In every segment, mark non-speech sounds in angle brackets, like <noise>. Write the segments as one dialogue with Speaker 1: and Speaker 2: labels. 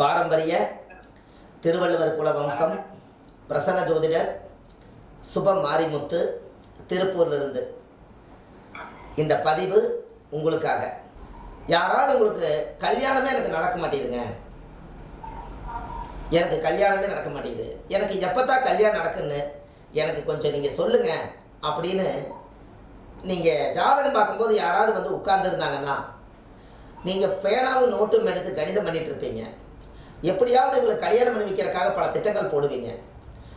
Speaker 1: பாரம்பரிய திருவள்ளுவர் குல வம்சம் பிரசன்ன ஜோதிடர் சுப மாரிமுத்து திருப்பூர்லேருந்து. இந்த பதிவு உங்களுக்காக. யாராவது உங்களுக்கு கல்யாணமே எனக்கு நடக்க மாட்டேங்குதுங்க. எனக்கு கல்யாணமே நடக்க மாட்டேங்குது. எனக்கு எப்போ தான் கல்யாணம் நடக்குன்னு எனக்கு கொஞ்சம் நீங்கள் சொல்லுங்கள் அப்படின்னு நீங்கள் ஜாதகம் பார்க்கும்போது யாராவது வந்து உட்கார்ந்துருந்தாங்கன்னா நீங்கள் பேனாவும் நோட்டும் எடுத்து கணிதம் பண்ணிகிட்ருப்பீங்க இருப்பீங்க. எப்படியாவது இவங்களை கல்யாணம் பண்ணி வைக்கிறக்காக பல திட்டங்கள் போடுவீங்க.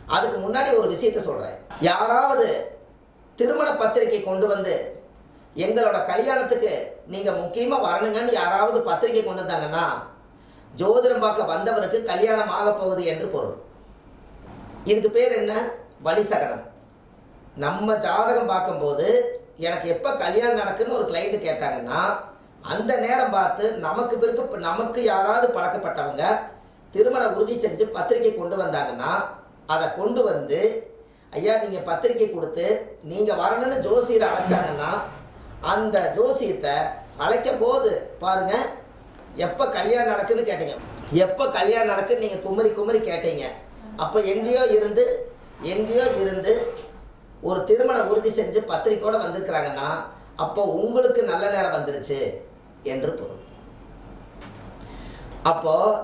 Speaker 1: அதுக்கு முன்னாடி ஒரு விஷயத்த சொல்கிறேன் யாராவது திருமண பத்திரிக்கை கொண்டு வந்து எங்களோட கல்யாணத்துக்கு நீங்கள் முக்கியமாக வரணுங்கன்னு யாராவது பத்திரிக்கை கொண்டு வந்தாங்கன்னா ஜோதிடம் பார்க்க வந்தவருக்கு கல்யாணம் ஆக போகுது என்று பொருள். இதுக்கு பேர் என்ன? வழிசகடம் நம்ம ஜாதகம் பார்க்கும்போது எனக்கு எப்போ கல்யாணம் நடக்குன்னு ஒரு கிளைண்ட்டு கேட்டாங்கன்னா அந்த நேரம் பார்த்து நமக்கு பிறகு நமக்கு யாராவது பழக்கப்பட்டவங்க திருமண உறுதி செஞ்சு பத்திரிக்கை கொண்டு வந்தாங்கன்னா அதை கொண்டு வந்து ஐயா நீங்கள் பத்திரிக்கை கொடுத்து நீங்கள் வரணும்னு ஜோசியரை அழைச்சாங்கன்னா அந்த ஜோசியத்தை அழைக்கும் போது பாருங்கள் எப்போ கல்யாணம் நடக்குன்னு கேட்டீங்க. எப்போ கல்யாணம் நடக்குன்னு நீங்கள் குமரி குமரி கேட்டீங்க. அப்போ எங்கேயோ இருந்து எங்கேயோ இருந்து ஒரு திருமண உறுதி செஞ்சு பத்திரிக்கையோடு வந்திருக்கிறாங்கன்னா அப்போ உங்களுக்கு நல்ல நேரம் வந்துருச்சு என்று பொருள். அப்போது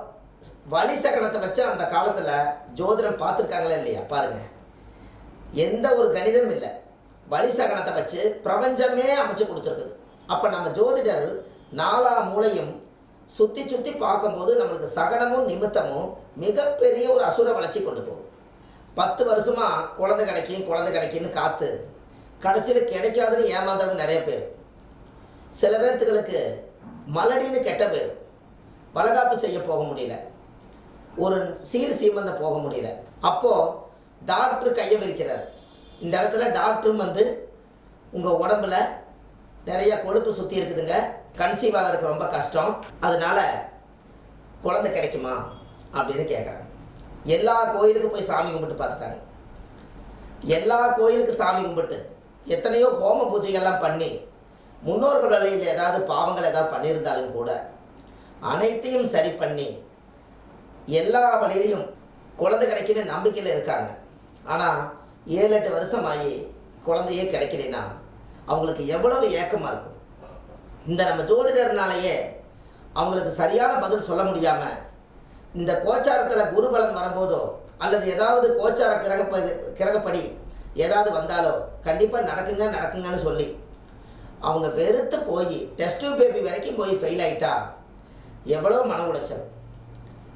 Speaker 1: வலி சகனத்தை வச்சு அந்த காலத்தில் ஜோதிடம் பார்த்துருக்காங்களா இல்லையா? பாருங்க. எந்த ஒரு கணிதம் இல்லை. வலி சகனத்தை வச்சு பிரபஞ்சமே அமைச்சு கொடுத்துருக்குது. அப்போ நம்ம ஜோதிடர் நாலா மூளையும் சுற்றி சுற்றி பார்க்கும்போது நம்மளுக்கு சகனமும் நிமித்தமும் மிகப்பெரிய ஒரு அசுர வளர்ச்சி கொண்டு போகும். பத்து வருஷமாக குழந்தை கிடைக்கும் குழந்தை கிடைக்குன்னு காத்து கடைசியில் கிடைக்காதுன்னு ஏமாந்தவங்க நிறைய பேர். சில பேர்த்துகளுக்கு மலடின்னு கெட்ட பேர். வளகாப்பு செய்ய போக முடியல. ஒரு சீர் சீமந்தம் போக முடியல. அப்போது டாக்டர் கையை விரிக்கிறார் இந்த இடத்துல டாக்டரும் வந்து உங்கள் உடம்புல நிறைய கொழுப்பு சுற்றி இருக்குதுங்க. கன்சீவ் ஆகிறதுக்கு ரொம்ப கஷ்டம். அதனால் குழந்தை கிடைக்குமா? அப்படின்னு கேட்குறாங்க எல்லா கோயிலுக்கும் போய் சாமி கும்பிட்டு பார்த்துட்டாங்க. எல்லா கோயிலுக்கும் சாமி கும்பிட்டு எத்தனையோ ஹோம பூஜைகள்லாம் பண்ணி முன்னோர்கள் வழியில் ஏதாவது பாவங்கள் ஏதாவது பண்ணியிருந்தாலும் கூட அனைத்தையும் சரி பண்ணி எல்லா வழியிலையும் குழந்தை கிடைக்கிற நம்பிக்கையில் இருக்காங்க. ஆனால் ஏழு எட்டு வருஷம் ஆகி குழந்தையே கிடைக்கலனா அவங்களுக்கு எவ்வளவு ஏக்கமாக இருக்கும்? இந்த நம்ம ஜோதிடர்னாலேயே அவங்களுக்கு சரியான பதில் சொல்ல முடியாமல் இந்த கோச்சாரத்தில் குருபலன் வரும்போதோ அல்லது ஏதாவது கோச்சார கிரகப்படி கிரகப்படி ஏதாவது வந்தாலோ கண்டிப்பாக நடக்குங்க நடக்குங்கன்னு சொல்லி அவங்க வெறுத்து போய் டெஸ்ட் பேபி வரைக்கும் போய் ஃபெயில் ஆகிட்டா எவ்வளோ மன உளைச்சல்?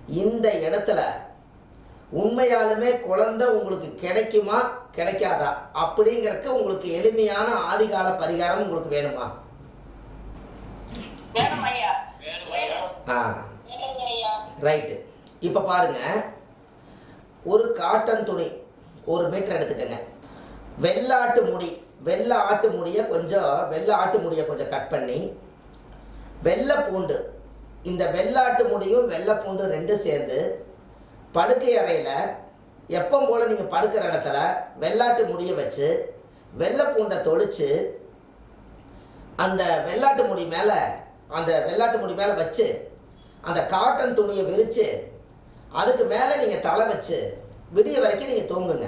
Speaker 1: இந்த இடத்துல உண்மையாலுமே குழந்தை உங்களுக்கு கிடைக்குமா கிடைக்காதா? அப்படிங்கிறதுக்கு உங்களுக்கு எளிமையான ஆதிகால பரிகாரம் உங்களுக்கு வேணுமா? ஆ. ரைட்டு இப்போ பாருங்க. ஒரு காட்டன் துணி ஒரு மீட்டர் எடுத்துக்கங்க. வெள்ளாட்டு முடி வெள்ளை ஆட்டு முடியை கொஞ்சம் வெள்ளை ஆட்டு முடியை கொஞ்சம் கட் பண்ணி வெள்ளை பூண்டு இந்த வெள்ளாட்டு முடியும் வெள்ளை பூண்டு ரெண்டும் சேர்ந்து படுக்கை அறையில் எப்போ போல் நீங்கள் படுக்கிற இடத்துல வெள்ளாட்டு முடியை வச்சு வெள்ளை பூண்டை அந்த வெள்ளாட்டு முடி மேலே அந்த வெள்ளாட்டு முடி மேலே வச்சு அந்த காட்டன் துணியை விரித்து அதுக்கு மேலே நீங்கள் தலை வச்சு விடிய வரைக்கும் நீங்கள் தூங்குங்க.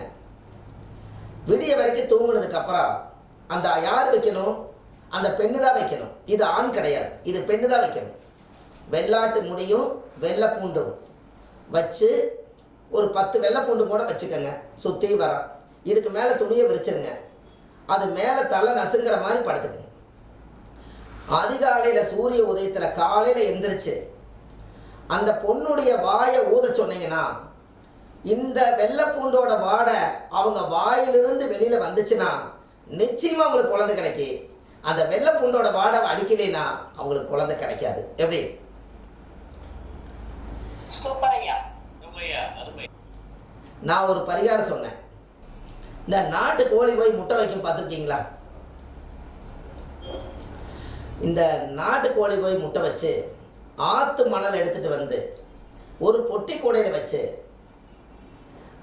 Speaker 1: விடிய வரைக்கும் தூங்குனதுக்கப்புறம் அந்த யார் வைக்கணும்? அந்த பெண்ணு தான் வைக்கணும். இது ஆண் கிடையாது. இது பெண்ணு தான் வைக்கணும். வெள்ளாட்டு முடியும் வெள்ளை பூண்டும். வச்சு ஒரு பத்து வெள்ளை பூண்டு கூட வச்சுக்கோங்க. சுற்றி வர. இதுக்கு மேலே துணியை விரிச்சிருங்க. அது மேலே தலை நசுங்கிற மாதிரி படுத்துக்குங்க. அதிகாலையில் சூரிய உதயத்தில் காலையில் எந்திரிச்சு அந்த பொண்ணுடைய வாயை ஊத சொன்னீங்கன்னா இந்த வெள்ளைப்பூண்டோட வாடை அவங்க வாயிலிருந்து வெளியில் வந்துச்சுன்னா நிச்சயமாக அவங்களுக்கு குழந்தை கிடைக்கி அந்த வெள்ளைப்பூண்டோட வாடை அடிக்கலைன்னா அவங்களுக்கு குழந்தை கிடைக்காது. எப்படி
Speaker 2: சூப்பர் ஐயா
Speaker 1: நான் ஒரு பரிகாரம் சொன்னேன். இந்த நாட்டு கோழி போய் முட்டை வைக்கும் பார்த்துருக்கீங்களா? இந்த நாட்டு கோழி போய் முட்டை வச்சு ஆற்று மணல் எடுத்துகிட்டு வந்து ஒரு பொட்டி கூடையில் வச்சு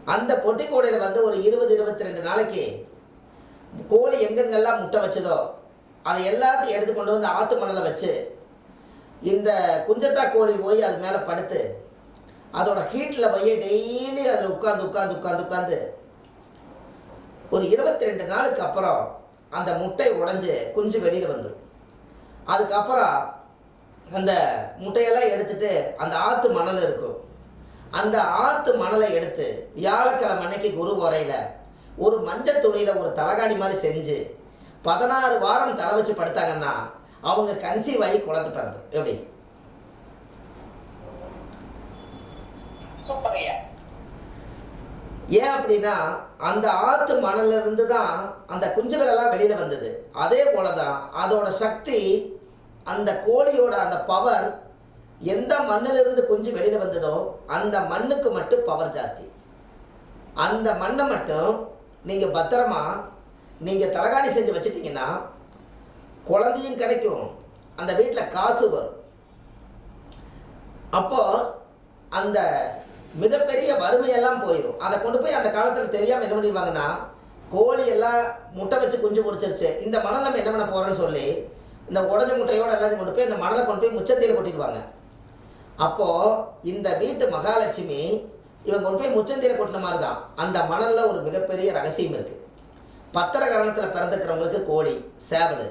Speaker 1: அந்த பொட்டி கூடையில் வந்து ஒரு இருபது இருபத்தி ரெண்டு நாளைக்கு கோழி எங்கெங்கெல்லாம் முட்டை வச்சதோ அதை எல்லாத்தையும் எடுத்து கொண்டு வந்து ஆற்று மணலை வச்சு இந்த குஞ்சட்டா கோழி போய் அது மேலே படுத்து அதோட ஹீட்டில் போய் டெய்லி அதில் உட்காந்து உட்காந்து உட்காந்து உட்காந்து ஒரு இருபத்தி ரெண்டு நாளுக்கு அப்புறம் அந்த முட்டை உடஞ்சி குஞ்சு வெளியில் வந்துடும் அதுக்கப்புறம் அந்த முட்டையெல்லாம் எடுத்துட்டு அந்த ஆற்று மணல் இருக்கும். அந்த ஆற்று மணலை எடுத்து வியாழக்கிழமை அன்னைக்கு குரு உரையில் ஒரு மஞ்சள் துணியில் ஒரு தலகாணி மாதிரி செஞ்சு பதினாறு வாரம் தலை வச்சு படுத்தாங்கன்னா அவங்க கன்சீவ் ஆகி குழந்தை பிறந்தோம் எப்படி
Speaker 2: சூப்பர் ஐயா
Speaker 1: ஏன் அப்படின்னா அந்த ஆற்று மணல்ல இருந்து தான் அந்த குஞ்சுகள் எல்லாம் வெளியில் வந்தது. அதே போல தான் அதோட சக்தி அந்த கோழியோட அந்த பவர் எந்த மண்ணிலிருந்து குஞ்சு வெளியில் வந்ததோ அந்த மண்ணுக்கு மட்டும் பவர் ஜாஸ்தி. அந்த மண்ணை மட்டும் நீங்கள் பத்திரமா நீங்கள் தலகாணி செஞ்சு வச்சிட்டிங்கன்னா குழந்தையும் கிடைக்கும். அந்த வீட்டில் காசு வரும். அப்போ அந்த மிகப்பெரிய வறுமையெல்லாம் போயிடும் அதை கொண்டு போய் அந்த காலத்தில் தெரியாமல் என்ன பண்ணிடுவாங்கன்னா கோழி எல்லாம் முட்டை வச்சு குஞ்சு பொரிச்சிருச்சு. இந்த மணல் நம்ம என்ன பண்ண போகிறோன்னு சொல்லி இந்த உடஞ்ச முட்டையோடு எல்லாத்தையும் கொண்டு போய் இந்த மணலை கொண்டு போய் முச்சந்தியில் கொட்டிடுவாங்க. அப்போது இந்த வீட்டு மகாலட்சுமி இவங்க கொண்டு போய் முச்சந்தியில் கொட்டின மாதிரி தான். அந்த மணலில் ஒரு மிகப்பெரிய ரகசியம் இருக்குது பத்திரகரணத்தில் பிறந்துக்கிறவங்களுக்கு கோழி சேவல்.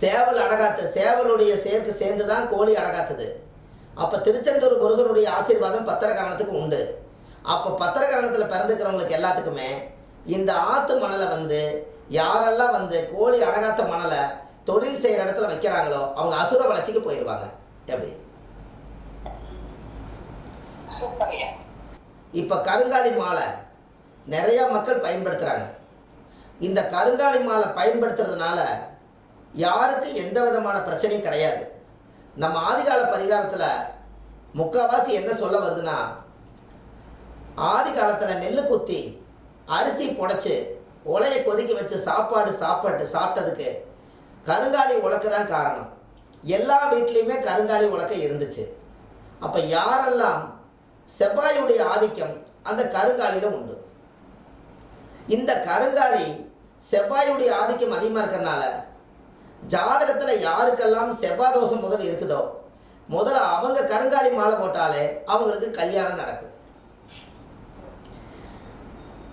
Speaker 1: சேவல் அடகாத்து சேவலுடைய சேர்க்கு சேர்ந்து தான் கோழி அடகாத்துது. அப்போ திருச்செந்தூர் முருகனுடைய ஆசீர்வாதம் பத்திரகரணத்துக்கு உண்டு. அப்போ பத்திரகரணத்தில் பிறந்துக்கிறவங்களுக்கு எல்லாத்துக்குமே இந்த ஆற்று மணலை வந்து யாரெல்லாம் வந்து கோழி அடகாத்த மணலை தொழில் செய்கிற இடத்துல வைக்கிறாங்களோ அவங்க அசுர வளர்ச்சிக்கு போயிடுவாங்க எப்படி? இப்போ கருங்காலி மாலை நிறையா மக்கள் பயன்படுத்துகிறாங்க இந்த கருங்காலி மாலை பயன்படுத்துறதுனால யாருக்கு எந்த விதமான பிரச்சனையும் கிடையாது. நம்ம ஆதிகால பரிகாரத்தில் முக்கால்வாசி என்ன சொல்ல வருதுன்னா ஆதி காலத்தில் நெல் குத்தி அரிசி புடைச்சி உலையை கொதிக்க வச்சு சாப்பாடு சாப்பாட்டு சாப்பிட்டதுக்கு கருங்காலி உலக்கு தான் காரணம். எல்லா வீட்லேயுமே கருங்காலி உலக்க இருந்துச்சு. அப்போ யாரெல்லாம் செவ்வாயுடைய ஆதிக்கம் அந்த கருங்காலியில் உண்டு. இந்த கருங்காலி செவ்வாயுடைய ஆதிக்கம் அதிகமாக இருக்கிறனால ஜாதகத்தில் யாருக்கெல்லாம் செவ்வாய் தோஷம் முதல் இருக்குதோ முதல்ல அவங்க கருங்காலி மாலை போட்டாலே அவங்களுக்கு கல்யாணம் நடக்கும்.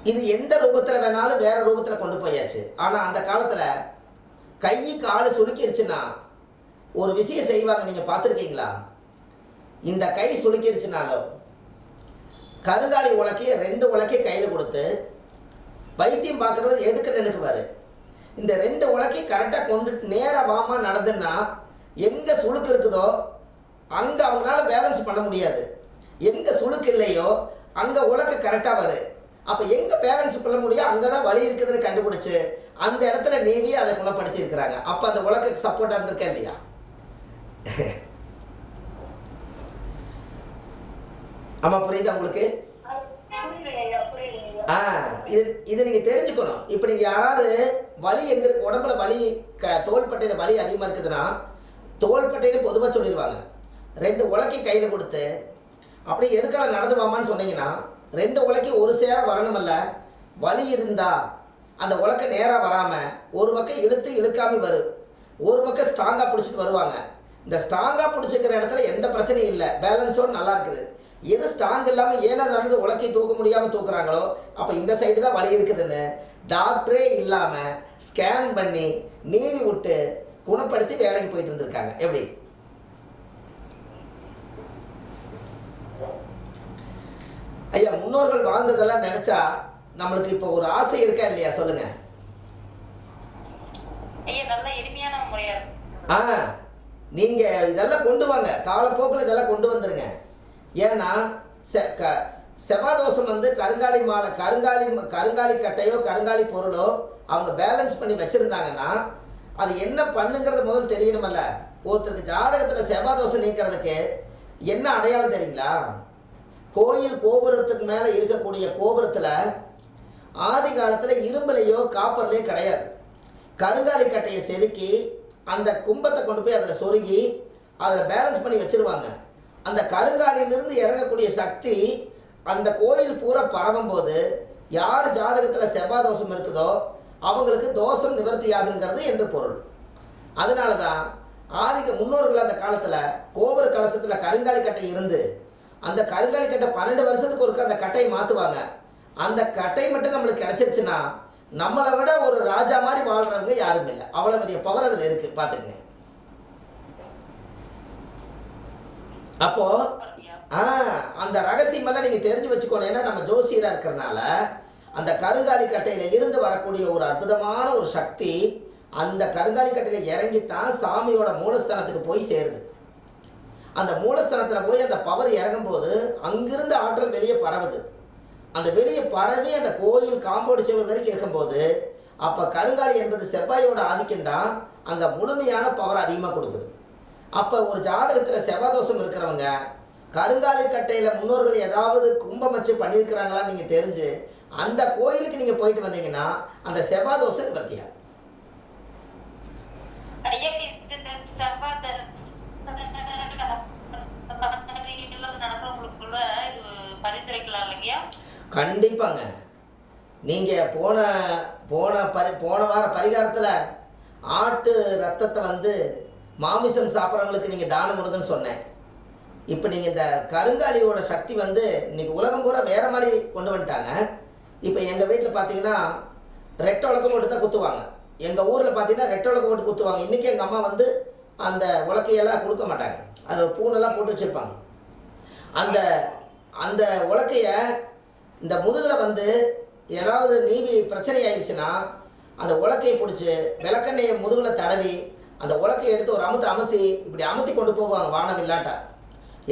Speaker 1: இது எந்த ரூபத்தில் வேணாலும் வேற ரூபத்தில் கொண்டு போயாச்சு. ஆனால் அந்த காலத்தில் கை கால் சுளுக்கிருச்சுன்னா ஒரு விஷயம் செய்வாங்க நீங்கள் பார்த்துருக்கீங்களா? இந்த கை சுளுக்கிருச்சுனாலோ கருங்காலி உலக்கைய ரெண்டு உலக்கைய கையில் கொடுத்து வைத்தியம் பார்க்குறவர் எதுக்கு நினைக்குவார்? இந்த ரெண்டு உலக்கை கரெக்டாக கொண்டுட்டு நேராக வாமா நடந்துன்னா எங்கே சுளுக்கு இருக்குதோ அங்கே அவங்களால பேலன்ஸ் பண்ண முடியாது. எங்கே சுளுக்கு இல்லையோ அங்கே உலக்கு கரெக்டாக வரும் அப்போ எங்கே பேலன்ஸ் பண்ண முடியும் அங்கே தான் வழி இருக்குதுன்னு கண்டுபிடிச்சு அந்த இடத்துல நீவி அதை குணப்படுத்தி இருக்கிறாங்க. அப்போ அந்த உலக்குக்கு சப்போர்ட்டாக இருந்திருக்கா இல்லையா? <laughs> ஆமாம் புரியுதா உங்களுக்கு? ஆ இது இது நீங்கள் தெரிஞ்சுக்கணும். இப்போ நீங்கள் யாராவது வலி எங்கே இருக்கு? உடம்புல வலி க தோள்பட்டையில் வலி அதிகமாக இருக்குதுன்னா தோள்பட்டைன்னு பொதுவாக சொல்லிடுவாங்க. ரெண்டு உலக்கை கையில் கொடுத்து அப்படி எதுக்காக நடந்து வாமான்னு சொன்னீங்கன்னா ரெண்டு உலக்கி ஒரு சேர வரணுமல்ல. வலி இருந்தா அந்த உலக்க நேராக வராமல் ஒரு பக்கம் இழுத்து இழுக்காமல் வரும் ஒரு பக்கம் ஸ்ட்ராங்காக பிடிச்சிட்டு வருவாங்க. இந்த ஸ்ட்ராங்காக பிடிச்சிக்கிற இடத்துல எந்த பிரச்சனையும் இல்லை. பேலன்ஸோடு நல்லா இருக்குது. எது ஸ்ட்ராங் இல்லாமல் ஏன்னா தானது உலக்கை தூக்க முடியாமல் தூக்குறாங்களோ அப்போ இந்த சைடு தான் வலி இருக்குதுன்னு டாக்டரே இல்லாமல் ஸ்கேன் பண்ணி நீவி விட்டு குணப்படுத்தி வேலைக்கு போயிட்டு இருந்திருக்காங்க. எப்படி? ஐயா முன்னோர்கள் வாழ்ந்ததெல்லாம் நினச்சா நம்மளுக்கு இப்போ ஒரு ஆசை இருக்கா இல்லையா? சொல்லுங்க. ஆ நீங்கள் இதெல்லாம் கொண்டு வாங்க. காலப்போக்கில் இதெல்லாம் கொண்டு வந்துருங்க. ஏன்னா செ செவ்வாதோஷம் வந்து கருங்காலி மாலை கருங்காலி கருங்காலி கட்டையோ கருங்காலி பொருளோ அவங்க பேலன்ஸ் பண்ணி வச்சுருந்தாங்கன்னா அது என்ன பண்ணுங்கிறது முதல் தெரியணுமல்ல. ஒருத்தருக்கு ஜாதகத்தில் செவ்வாதோஷம் நீக்கிறதுக்கு என்ன அடையாளம் தெரியுங்களா? கோயில் கோபுரத்துக்கு மேலே இருக்கக்கூடிய கோபுரத்தில் ஆதி காலத்தில் இரும்புலையோ காப்பர்லையோ கிடையாது. கருங்காலி கட்டையை செதுக்கி அந்த கும்பத்தை கொண்டு போய் அதில் சொருகி அதில் பேலன்ஸ் பண்ணி வச்சிருவாங்க. அந்த கருங்காலியிலிருந்து இறங்கக்கூடிய சக்தி அந்த கோயில் பூரா பரவும் போது யார் ஜாதகத்தில் செவ்வாய் தோஷம் இருக்குதோ அவங்களுக்கு தோஷம் நிவர்த்தி ஆகுங்கிறது என்று பொருள். அதனால தான் ஆதிக்க முன்னோர்கள் அந்த காலத்தில் கோபுர கலசத்தில் கருங்காலி கட்டை இருந்து அந்த கருங்காலி கட்டை பன்னெண்டு வருஷத்துக்கு ஒருக்க அந்த கட்டையை மாற்றுவாங்க அந்த கட்டை மட்டும் நம்மளுக்கு கிடச்சிருச்சுன்னா நம்மளை விட ஒரு ராஜா மாதிரி வாழ்கிறவங்க யாரும் இல்லை. அவ்வளோ பெரிய பவர் அதில் இருக்குது பார்த்துக்குங்க. அப்போது அந்த ரகசியமெல்லாம் நீங்கள் தெரிஞ்சு வச்சுக்கோணும் ஏன்னா நம்ம ஜோசியராக இருக்கிறனால அந்த கருங்காலி கட்டையில் இருந்து வரக்கூடிய ஒரு அற்புதமான ஒரு சக்தி அந்த கருங்காலி கட்டையில் இறங்கித்தான் சாமியோட மூலஸ்தானத்துக்கு போய் சேருது. அந்த மூலஸ்தானத்தில் போய் அந்த பவர் இறங்கும்போது அங்கிருந்து ஆற்றல் வெளியே பரவுது. அந்த வெளியே பரவி அந்த கோயில் காம்பவுண்ட் சுவர் வரைக்கும் இருக்கும்போது அப்போ கருங்காலி என்பது செவ்வாயோட ஆதிக்கம் தான் அங்கே முழுமையான பவர் அதிகமாக கொடுக்குது. அப்போ ஒரு ஜாதகத்தில் செவ்வாதோஷம் இருக்கிறவங்க கருங்காலி கட்டையில் முன்னோர்கள் ஏதாவது கும்பம் வச்சு பண்ணியிருக்கிறாங்களான்னு நீங்கள் தெரிஞ்சு அந்த கோயிலுக்கு நீங்கள் போயிட்டு வந்தீங்கன்னா அந்த
Speaker 2: செவ்வாய் தோசை எல்லாம் நடக்கிறவங்களுக்குள்ள இது
Speaker 1: கண்டிப்பாங்க. நீங்கள் போன போன பரி போன வார பரிகாரத்தில் ஆட்டு ரத்தத்தை வந்து மாமிசம் சாப்பிட்றவங்களுக்கு நீங்கள் தானம் கொடுங்கன்னு சொன்னேன். இப்போ நீங்கள் இந்த கருங்காலியோட சக்தி வந்து இன்னைக்கு உலகம் பூரா வேறு மாதிரி கொண்டு வந்துட்டாங்க. இப்போ எங்கள் வீட்டில் பார்த்தீங்கன்னா ரெட்டை உலகம் போட்டு தான் குத்துவாங்க. எங்கள் ஊரில் பார்த்தீங்கன்னா ரெட்டை உலகம் போட்டு குத்துவாங்க. இன்றைக்கி எங்கள் அம்மா வந்து அந்த உலக்கையெல்லாம் கொடுக்க மாட்டாங்க. அதில் பூனெல்லாம் போட்டு வச்சுருப்பாங்க. அந்த அந்த உலக்கைய இந்த முதுகில் வந்து ஏதாவது நீவி பிரச்சனை ஆயிடுச்சுன்னா அந்த உலக்கையை பிடிச்சி விளக்கெண்ணையை முதுகில் தடவி அந்த உலக்கையை எடுத்து ஒரு அமுத்து அமுத்தி இப்படி அமுத்தி கொண்டு போவாங்க வானம் இல்லாட்டா.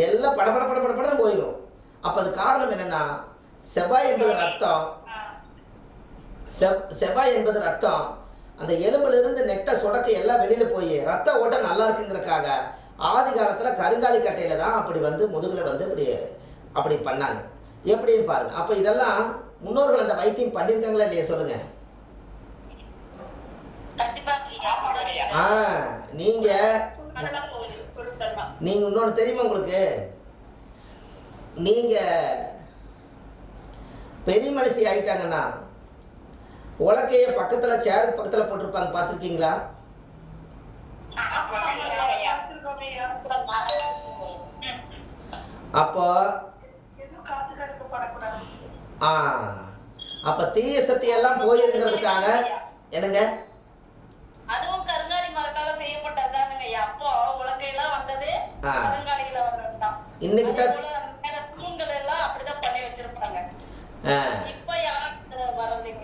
Speaker 1: எல்லாம் படபட படபட படன்னு போயிடும் அப்போ அது காரணம் என்னென்னா செவ்வாய் என்பது ரத்தம். செவ் செவ்வாய் என்பது ரத்தம். அந்த எலும்பிலிருந்து நெட்ட சொடக்கு எல்லாம் வெளியில் போய் ரத்த ஓட்டம் நல்லா இருக்குங்கிறக்காக ஆதி காலத்தில் கருங்காலி கட்டையில் தான் அப்படி வந்து முதுகில் வந்து இப்படி அப்படி பண்ணாங்க. எப்படின்னு பாருங்க. அப்போ இதெல்லாம் முன்னோர்கள் அந்த வைத்தியம் பண்ணியிருக்காங்களா இல்லையா சொல்லுங்க.
Speaker 2: கண்டிப்பா. ஐயா
Speaker 1: ஆ நீங்கள் நீங்கள் இன்னொன்று தெரியுமா உங்களுக்கு? நீங்கள் பெரிய மனுஷி ஆயிட்டாங்கன்னா உலக்கையை பக்கத்தில் சேருக்கு பக்கத்தில் போட்டிருப்பாங்க பார்த்துருக்கீங்களா? அப்போ ஆ அப்போ தீய சக்தி எல்லாம் போயிருங்கிறதுக்காக என்னங்க?
Speaker 3: அதுவும் கருங்காலி மரத்தால செய்யப்பட்டதுதானுங்க அப்போ வந்தது. அலங்காலையில வர்றதுதான்.
Speaker 1: இன்னைக்கு தான்
Speaker 3: தூண்கள் எல்லாம் அப்படிதான் பண்ணி வச்சிருப்பாங்க. இப்ப யாரும் வர்றதுங்க